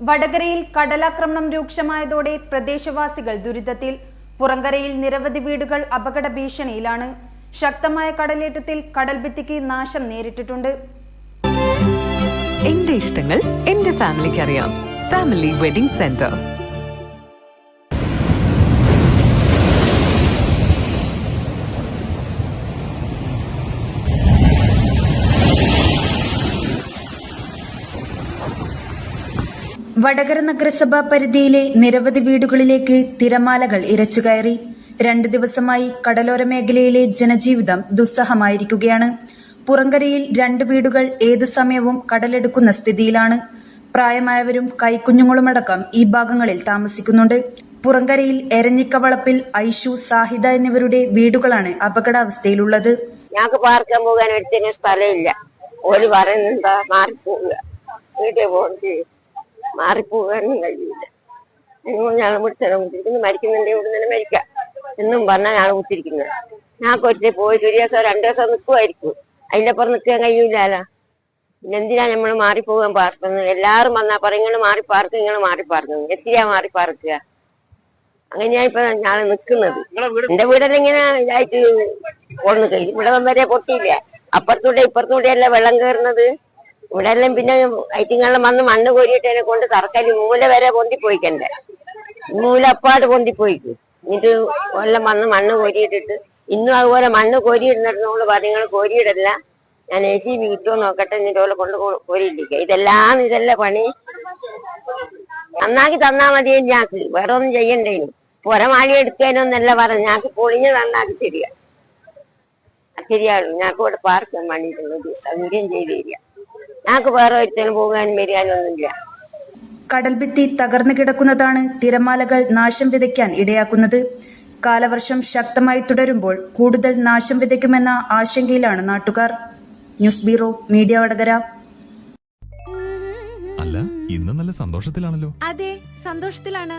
വടകരയിൽ കടലാക്രമണം രൂക്ഷമായതോടെ പ്രദേശവാസികൾ ദുരിതത്തിൽ. പുറങ്കരയിൽ നിരവധി വീടുകൾ അപകട ഭീഷണിയിലാണ്. ശക്തമായ കടലേറ്റത്തിൽ കടൽഭിത്തിക്ക് നാശം നേരിട്ടിട്ടുണ്ട്. എന്റെ ഇഷ്ടങ്ങൾ എന്റെ ഫാമിലിക്ക് അറിയാം ഫാമിലി വെഡിംഗ് സെന്റർ. വടകര നഗരസഭാ പരിധിയിലെ നിരവധി വീടുകളിലേക്ക് തിരമാലകൾ ഇരച്ചുകയറി രണ്ടു ദിവസമായി കടലോര മേഖലയിലെ ജനജീവിതം ദുസ്സഹമായിരിക്കുകയാണ്. പുറങ്കരയിൽ രണ്ട് വീടുകൾ ഏത് സമയവും കടലെടുക്കുന്ന സ്ഥിതിയിലാണ്. പ്രായമായവരും കൈക്കുഞ്ഞുങ്ങളുമടക്കം ഈ ഭാഗങ്ങളിൽ താമസിക്കുന്നുണ്ട്. പുറങ്കരയിൽ എരഞ്ഞിക്കവളപ്പിൽ ഐഷു സാഹിദ എന്നിവരുടെ വീടുകളാണ് അപകടാവസ്ഥയിലുള്ളത്. ഞങ്ങൾക്ക് പാർക്കാൻ പോകാൻ സ്ഥലമില്ല. ഓൽ പറയുന്നെന്താ മാറിപ്പോകാനൊന്നും കഴിയില്ല. ഞങ്ങൾ വിടുത്തണം കുത്തിരിക്കുന്നു മരിക്കുന്നുണ്ട് ഇവിടെ തന്നെ മരിക്കാം എന്നും പറഞ്ഞാൽ ഞങ്ങൾ കുത്തിരിക്കുന്നത് ഞാൻ കൊച്ചി പോയി ഒരു ദിവസം രണ്ടു ദിവസം നിൽക്കുമായിരിക്കും അതിലപ്പുറം നിൽക്കാൻ കഴിയില്ലല്ലോ. പിന്നെ എന്തിനാ നമ്മൾ മാറിപ്പോകാൻ പാർക്കുന്നത്? എല്ലാവരും വന്നാ പറയും നിങ്ങൾ മാറി പാർക്ക് നിങ്ങൾ മാറി പാർക്കുന്നു എത്തിയാ മാറി പാർക്കുക അങ്ങനെയാ ഇപ്പൊ ഞാൻ നിൽക്കുന്നത്. എന്റെ വീടെല്ലാം ഇങ്ങനെ ഇതായിട്ട് പോന്ന്. കഴിഞ്ഞു ഇവിടെ വരെ പൊട്ടിയില്ല. അപ്പുറത്തൂടെ ഇപ്പുറത്തൂടെ അല്ല വെള്ളം കയറുന്നത്. ഇവിടെ എല്ലാം പിന്നെ ഐറ്റിങ്ങളെല്ലാം വന്ന് മണ്ണ് കോരിയിട്ട് എന്നെ കൊണ്ട് തറക്കൽ മൂല വരെ പൊന്തിപ്പോയിക്കണ്ടേ. മൂല അപ്പാട് പൊന്തിപ്പോയിക്ക്. എന്നിട്ട് എല്ലാം വന്ന് മണ്ണ് കോരിയിട്ടിട്ട് ഇന്നും അതുപോലെ മണ്ണ് കോരിയിടുന്നിടത്തോട് പറഞ്ഞു കോരിയിടല്ല. ഞാൻ എ സി ബി കിട്ടുമോ നോക്കട്ടെ എന്നിട്ട് ഓലെ കൊണ്ട് കോരിയിട്ടിരിക്കുക ഇതെല്ലാം ഇതല്ല പണി. നന്നാക്കി തന്നാ മതി ഞാക്ക് വേറെ ഒന്നും ചെയ്യണ്ടേനു പുറമാളി എടുക്കാനൊന്നല്ല പറഞ്ഞു ഞാക്ക് പൊളിഞ്ഞ് നന്നാക്കി തരിക. ശരിയാണ് ഞാക്ക് ഇവിടെ പാർക്കാൻ വേണ്ടിയിട്ടുള്ളത് സൗകര്യം ചെയ്തു തരിക. ഞാക്ക് വേറെ ഒരിക്കലും പോകാനും വരികാനും ഒന്നുമില്ല കടൽഭിത്തി തകർന്നു കിടക്കുന്നതാണ് തിരമാലകൾ നാശം വിതയ്ക്കാൻ ഇടയാക്കുന്നത്. കാലവർഷം ശക്തമായി തുടരുമ്പോൾ കൂടുതൽ നാശം വിതയ്ക്കുമെന്ന ആശങ്കയിലാണ് നാട്ടുകാർ. News bureau media Vadakara. അല്ല ഇന്ന് നല്ല സന്തോഷത്തിലാണല്ലോ. അതെ സന്തോഷത്തിലാണ്.